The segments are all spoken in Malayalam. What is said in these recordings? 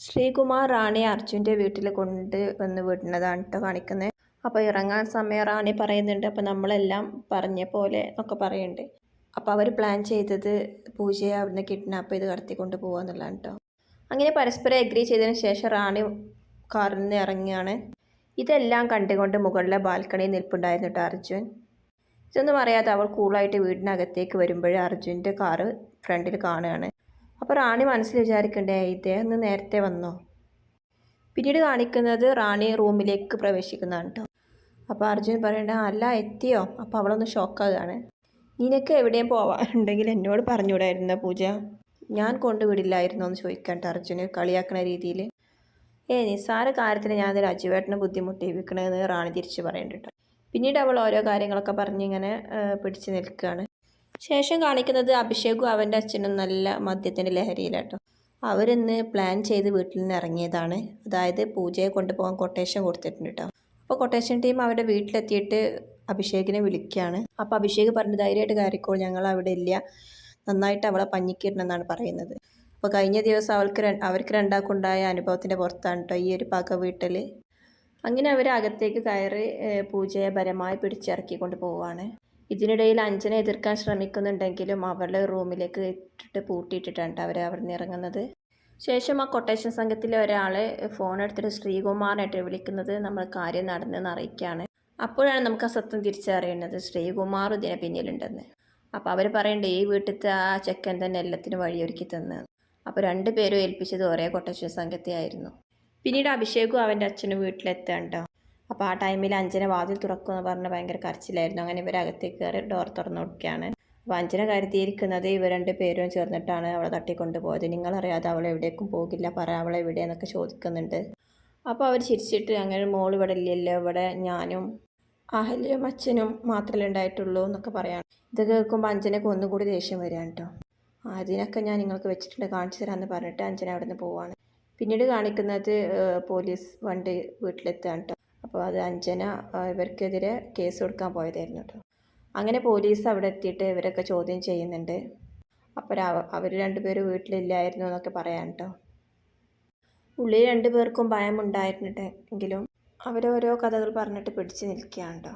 ശ്രീകുമാർ റാണി അർജുന്റെ വീട്ടിൽ കൊണ്ട് വന്ന് വിടുന്നതാണ് കേട്ടോ കാണിക്കുന്നത്. അപ്പോൾ ഇറങ്ങാൻ സമയം റാണി പറയുന്നുണ്ട്. അപ്പോൾ നമ്മളെല്ലാം പറഞ്ഞ പോലെ ഒക്കെ പറയുന്നുണ്ട്. അപ്പോൾ അവർ പ്ലാൻ ചെയ്തത് പൂജയെ അവിടുന്ന് കിഡ്നാപ്പ് ചെയ്ത് കടത്തിക്കൊണ്ട് പോകാന്നുള്ളതാണ് കേട്ടോ അങ്ങനെ പരസ്പരം എഗ്രി ചെയ്തതിന് ശേഷം റാണി കാറിൽ നിന്ന് ഇറങ്ങിയാണ് ഇതെല്ലാം കണ്ടുകൊണ്ട് മുകളിലെ ബാൽക്കണിയിൽ നിൽപ്പുണ്ടായിരുന്നു കേട്ടോ അർജുൻ. ഇതൊന്നും അറിയാതെ അവൾ കൂളായിട്ട് വീടിനകത്തേക്ക് വരുമ്പോഴേ അർജുന്റെ കാറ് ഫ്രണ്ടിൽ കാണുകയാണ്. അപ്പോൾ റാണി മനസ്സിൽ വിചാരിക്കണ്ടേ ഇദ്ദേഹം ഒന്ന് നേരത്തെ വന്നോ? പിന്നീട് കാണിക്കുന്നത് റാണി റൂമിലേക്ക് പ്രവേശിക്കുന്നതാണ് കേട്ടോ അപ്പോൾ അർജുൻ പറയണ്ട അല്ല എത്തിയോ? അപ്പോൾ അവളൊന്ന് ഷോക്കാകുകയാണ് നിനക്ക് എവിടെയും പോവാനുണ്ടെങ്കിൽ എന്നോട് പറഞ്ഞുകൂടായിരുന്ന പൂജ? ഞാൻ കൊണ്ടുവിടില്ലായിരുന്നോ എന്ന് ചോദിക്കണ്ട അർജുന് കളിയാക്കുന്ന രീതിയിൽ ഏ നിസ്സാര കാര്യത്തിന് ഞാൻ രാജുവേട്ടനെ ബുദ്ധിമുട്ടിപ്പിക്കണമെന്ന് റാണി തിരിച്ച് പറയുന്നുണ്ട് പിന്നീട് അവൾ ഓരോ കാര്യങ്ങളൊക്കെ പറഞ്ഞിങ്ങനെ പിടിച്ചു നിൽക്കുകയാണ് ശേഷം കാണിക്കുന്നത് അഭിഷേകും അവന്റെ അച്ഛനും നല്ല മദ്യത്തിന്റെ ലഹരിയിലാട്ടോ. അവരിന്ന് പ്ലാൻ ചെയ്ത് വീട്ടിൽ നിന്ന് ഇറങ്ങിയതാണ്. അതായത് പൂജയെ കൊണ്ടുപോകാൻ കൊട്ടേഷൻ കൊടുത്തിട്ടുണ്ട് കേട്ടോ അപ്പോൾ കൊട്ടേഷൻ ടീം അവരുടെ വീട്ടിലെത്തിയിട്ട് അഭിഷേകിനെ വിളിക്കുകയാണ് അപ്പോൾ അഭിഷേക് പറഞ്ഞ് ധൈര്യമായിട്ട് കയറിക്കോൾ ഞങ്ങൾ അവിടെ ഇല്ല. നന്നായിട്ട് അവളെ പഞ്ഞിക്കിടണമെന്നാണ് പറയുന്നത്. അപ്പോൾ കഴിഞ്ഞ ദിവസം അവൾക്ക് അവർക്ക് രണ്ടാൾക്കുണ്ടായ അനുഭവത്തിന്റെ പുറത്താണ് കേട്ടോ ഈ ഒരു പക വീട്ടിൽ അങ്ങനെ അവർ അകത്തേക്ക് കയറി പൂജയെ ബലമായി പിടിച്ചിറക്കിക്കൊണ്ട് പോവുകയാണ് ഇതിനിടയിൽ അഞ്ജനെ എതിർക്കാൻ ശ്രമിക്കുന്നുണ്ടെങ്കിലും അവരുടെ റൂമിലേക്ക് ഇട്ടിട്ട് പൂട്ടിയിട്ടിട്ടുണ്ട് അവർ അവിടെ നിന്ന് ഇറങ്ങുന്നത്. ശേഷം ആ കൊട്ടേഷൻ സംഘത്തിലെ ഒരാളെ ഫോൺ എടുത്തിട്ട് ശ്രീകുമാറിനായിട്ട് വിളിക്കുന്നത് നമ്മൾ കാര്യം നടന്നെന്ന് അറിയിക്കുകയാണ്. അപ്പോഴാണ് നമുക്ക് ആ സത്യം തിരിച്ചറിയുന്നത് ശ്രീകുമാർ ഇതിനെ പിന്നിലുണ്ടെന്ന്. അപ്പോൾ അവർ പറയണ്ടേ ഈ വീട്ടിലത്തെ ആ ചെക്കൻ തന്നെ എല്ലാത്തിനും വഴിയൊരുക്കി തന്ന്. അപ്പോൾ രണ്ടുപേരും ഏൽപ്പിച്ചത് ഒരേ കൊട്ടേഷൻ സംഘത്തെയായിരുന്നു പിന്നീട് അഭിഷേകും അവന്റെ അച്ഛനും വീട്ടിലെത്താണ്ടോ അപ്പോൾ ആ ടൈമിൽ അഞ്ചന വാതിൽ തുറക്കുമെന്ന് പറഞ്ഞ് ഭയങ്കര കരച്ചിലായിരുന്നു. അങ്ങനെ ഇവർ അകത്തേക്ക് കയറി ഡോർ തുറന്നു കൊടുക്കുകയാണ്. അപ്പോൾ അഞ്ചന കരുതിയിരിക്കുന്നത് ഇവർ രണ്ട് പേരും ചേർന്നിട്ടാണ് അവളെ തട്ടിക്കൊണ്ട് പോയത് നിങ്ങളറിയാതെ അവൾ എവിടേക്കും പോകില്ല. പറ അവളെ എവിടെയെന്നൊക്കെ ചോദിക്കുന്നുണ്ട്. അപ്പോൾ അവർ ചിരിച്ചിട്ട് അങ്ങനെ മോൾ ഇവിടെ ഇല്ലല്ലോ. ഇവിടെ ഞാനും അഹല്യം അച്ഛനും മാത്രമല്ലേ ഉണ്ടായിട്ടുള്ളൂ എന്നൊക്കെ പറയാണ്. ഇത് കേൾക്കുമ്പോൾ അഞ്ജനക്ക് ഒന്നും കൂടി ദേഷ്യം വരികയാണ് കേട്ടോ അതിനൊക്കെ ഞാൻ നിങ്ങൾക്ക് വെച്ചിട്ടുണ്ട്. കാണിച്ചു തരാമെന്ന് പറഞ്ഞിട്ട് അഞ്ജന അവിടെ നിന്ന് പോവാണ്. പിന്നീട് കാണിക്കുന്നത് പോലീസ് വണ്ടി വീട്ടിലെത്തുകയാണ് കേട്ടോ അപ്പോൾ അത് അഞ്ജന ഇവർക്കെതിരെ കേസ് കൊടുക്കാൻ പോയതായിരുന്നു കേട്ടോ. അങ്ങനെ പോലീസ് അവിടെ എത്തിയിട്ട് ഇവരൊക്കെ ചോദ്യം ചെയ്യുന്നുണ്ട്. അപ്പോൾ അവർ രണ്ടുപേരും വീട്ടിലില്ലായിരുന്നു എന്നൊക്കെ പറയാൻ കേട്ടോ. ഉള്ളിൽ രണ്ടു പേർക്കും ഭയമുണ്ടായിരുന്നിട്ടെങ്കിലും അവരോരോ കഥകൾ പറഞ്ഞിട്ട് പിടിച്ച് നിൽക്കുകയാണ് കേട്ടോ.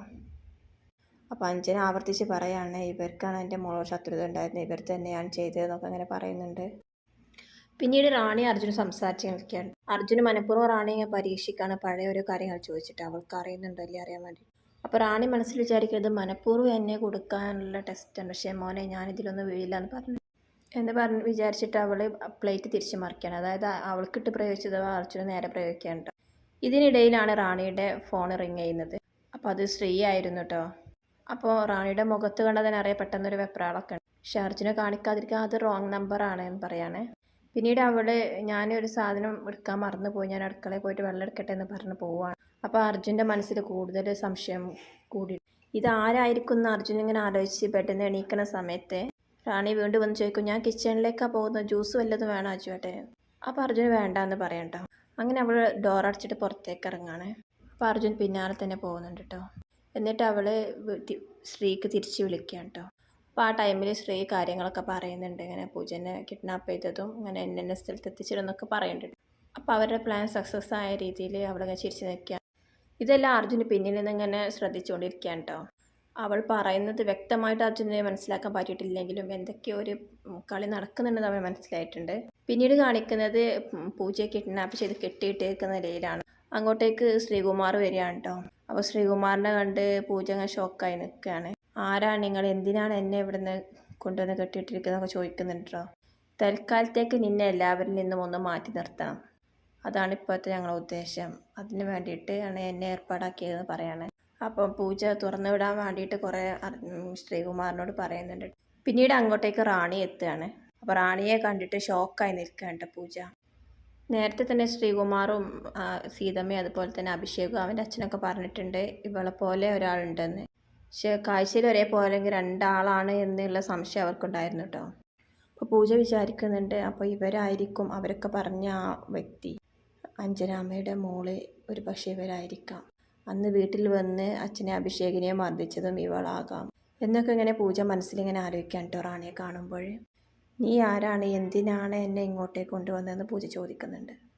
അപ്പോൾ അഞ്ജന ആവർത്തിച്ച് പറയാണ് ഇവർക്കാണ് എന്റെ മോളോ ശത്രുത ഉണ്ടായിരുന്നത്. ഇവർ തന്നെയാണ് ചെയ്തതെന്നൊക്കെ അങ്ങനെ പറയുന്നുണ്ട്. പിന്നീട് റാണി അർജുന് സംസാരിച്ച് നിൽക്കുകയാണ് അർജുന് മനഃപൂർവം റാണിയെ പരീക്ഷിക്കാണ് പഴയ ഓരോ കാര്യങ്ങൾ ചോദിച്ചിട്ട് അവൾക്ക് അറിയുന്നുണ്ടല്ലേ അറിയാൻ വേണ്ടി. അപ്പോൾ റാണി മനസ്സിൽ വിചാരിക്കുന്നത് മനഃപൂർവം എന്നെ കൊടുക്കാനുള്ള ടെസ്റ്റാണ് പക്ഷേ മോനെ ഞാനിതിലൊന്നും വീഴില്ല എന്ന് പറഞ്ഞു. എന്ന് പറഞ്ഞ് വിചാരിച്ചിട്ട് അവൾ പ്ലേറ്റ് തിരിച്ചു മറിക്കുകയാണ്. അതായത് അവൾക്കിട്ട് പ്രയോഗിച്ചത് അർജുന നേരെ പ്രയോഗിക്കുകയാണ് ഇതിനിടയിലാണ് റാണിയുടെ ഫോൺ റിങ് ചെയ്യുന്നത്. അപ്പോൾ അത് സ്ത്രീ ആയിരുന്നു കേട്ടോ അപ്പോൾ റാണിയുടെ മുഖത്ത് കണ്ടതിനറിയ പെട്ടെന്നൊരു വെപ്രാളൊക്കെ ഉണ്ട്. പക്ഷെ അർജുനെ കാണിക്കാതിരിക്കാൻ അത് റോങ് നമ്പറാണ് എന്ന് പറയാനേ പിന്നീട് അവൾ ഞാനൊരു സാധനം എടുക്കാൻ മറന്നുപോയി. ഞാൻ അടുക്കളയിൽ പോയിട്ട് വെള്ളം എടുക്കട്ടെ എന്ന് പറഞ്ഞ് പോവാണ്. അപ്പോൾ അർജുന്റെ മനസ്സിൽ കൂടുതൽ സംശയം കൂടി. ഇതാരായിരിക്കും എന്ന് അർജുൻ ഇങ്ങനെ ആലോചിച്ച് പെട്ടെന്ന് എണീക്കുന്ന സമയത്ത് റാണി വീണ്ടും വന്ന് ചോദിക്കും ഞാൻ കിച്ചണിലേക്കാണ് പോകുന്നത്? ജ്യൂസ് വല്ലതും വേണോ അജുവേട്ടെ അപ്പോൾ അർജുന് വേണ്ടാന്ന് പറയണ്ടോ അങ്ങനെ അവൾ ഡോർ അടച്ചിട്ട് പുറത്തേക്ക് ഇറങ്ങാണ്. അപ്പോൾ അർജുൻ പിന്നാലെ തന്നെ പോകുന്നുണ്ട് കേട്ടോ എന്നിട്ട് അവൾ ശ്രീക്ക് തിരിച്ച് വിളിക്കുകയാണ് കേട്ടോ അപ്പോൾ ആ ടൈമിൽ ശ്രീ കാര്യങ്ങളൊക്കെ പറയുന്നുണ്ട്. ഇങ്ങനെ പൂജനെ കിഡ്നാപ്പ് ചെയ്തതും ഇങ്ങനെ എന്നെ സ്ഥലത്ത് എത്തിച്ചിരുന്നൊക്കെ പറയുന്നുണ്ട്. അപ്പോൾ അവരുടെ പ്ലാൻ സക്സസ് ആയ രീതിയിൽ അവളിങ്ങനെ ചിരിച്ചു നിൽക്കുക ഇതെല്ലാം അർജുന് പിന്നിൽ നിന്ന് ഇങ്ങനെ ശ്രദ്ധിച്ചുകൊണ്ടിരിക്കുകയാണ് കേട്ടോ അവൾ പറയുന്നത് വ്യക്തമായിട്ട് അർജുനെ മനസ്സിലാക്കാൻ പറ്റിയിട്ടില്ലെങ്കിലും എന്തൊക്കെയോ ഒരു കളി നടക്കുന്നുണ്ടെന്ന് അവൻ മനസ്സിലായിട്ടുണ്ട്. പിന്നീട് കാണിക്കുന്നത് പൂജയെ കിഡ്നാപ്പ് ചെയ്ത് കെട്ടിയിട്ടേക്കുന്ന നിലയിലാണ്. അങ്ങോട്ടേക്ക് ശ്രീകുമാർ വരികയാണ് കേട്ടോ അപ്പോൾ ശ്രീകുമാറിനെ കണ്ട് പൂജ അങ്ങനെ ഷോക്കായി നിൽക്കുകയാണ് ആരാണ് നിങ്ങൾ? എന്തിനാണ് എന്നെ ഇവിടുന്ന് കൊണ്ടുവന്ന് കെട്ടിയിട്ടിരിക്കുന്നതൊക്കെ ചോദിക്കുന്നുണ്ടോ തൽക്കാലത്തേക്ക് നിന്നെ എല്ലാവരിൽ നിന്നും ഒന്ന് മാറ്റി നിർത്തണം അതാണ് ഇപ്പോഴത്തെ ഞങ്ങളുടെ ഉദ്ദേശം. അതിന് വേണ്ടിയിട്ട് ആണ് എന്നെ ഏർപ്പാടാക്കിയതെന്ന് പറയാണ്. അപ്പം പൂജ തുറന്നു വിടാൻ വേണ്ടിയിട്ട് കുറേ ശ്രീകുമാറിനോട് പറയുന്നുണ്ട്. പിന്നീട് അങ്ങോട്ടേക്ക് റാണി എത്തുകയാണ്. അപ്പോൾ റാണിയെ കണ്ടിട്ട് ഷോക്കായി നിൽക്കുകയാണ് പൂജ. നേരത്തെ തന്നെ ശ്രീകുമാറും സീതമ്മയും അതുപോലെ തന്നെ അഭിഷേകും അവന്റെ അച്ഛനൊക്കെ പറഞ്ഞിട്ടുണ്ട്. ഇവളെ പോലെ ഒരാളുണ്ടെന്ന്. പക്ഷേ കാഴ്ചയിൽ ഒരേപോലെങ്കിൽ രണ്ടാളാണ് എന്നുള്ള സംശയം അവർക്കുണ്ടായിരുന്നു കേട്ടോ. അപ്പോൾ പൂജ വിചാരിക്കുന്നുണ്ട് അപ്പോൾ ഇവരായിരിക്കും അവരൊക്കെ പറഞ്ഞ ആ വ്യക്തി. അഞ്ജനാമ്മയുടെ മോൾ ഒരു പക്ഷേ ഇവരായിരിക്കാം. അന്ന് വീട്ടിൽ വന്ന് അച്ഛനെ അഭിഷേകിനെ മർദ്ദിച്ചതും ഇവളാകാം. എന്നൊക്കെ ഇങ്ങനെ പൂജ മനസ്സിലിങ്ങനെ ആലോചിക്കാൻ കേട്ടോ റാണിയെ കാണുമ്പോൾ. നീ ആരാണ്? എന്തിനാണ് എന്നെ ഇങ്ങോട്ടേക്ക് കൊണ്ടുവന്നതെന്ന് പൂജ ചോദിക്കുന്നുണ്ട്.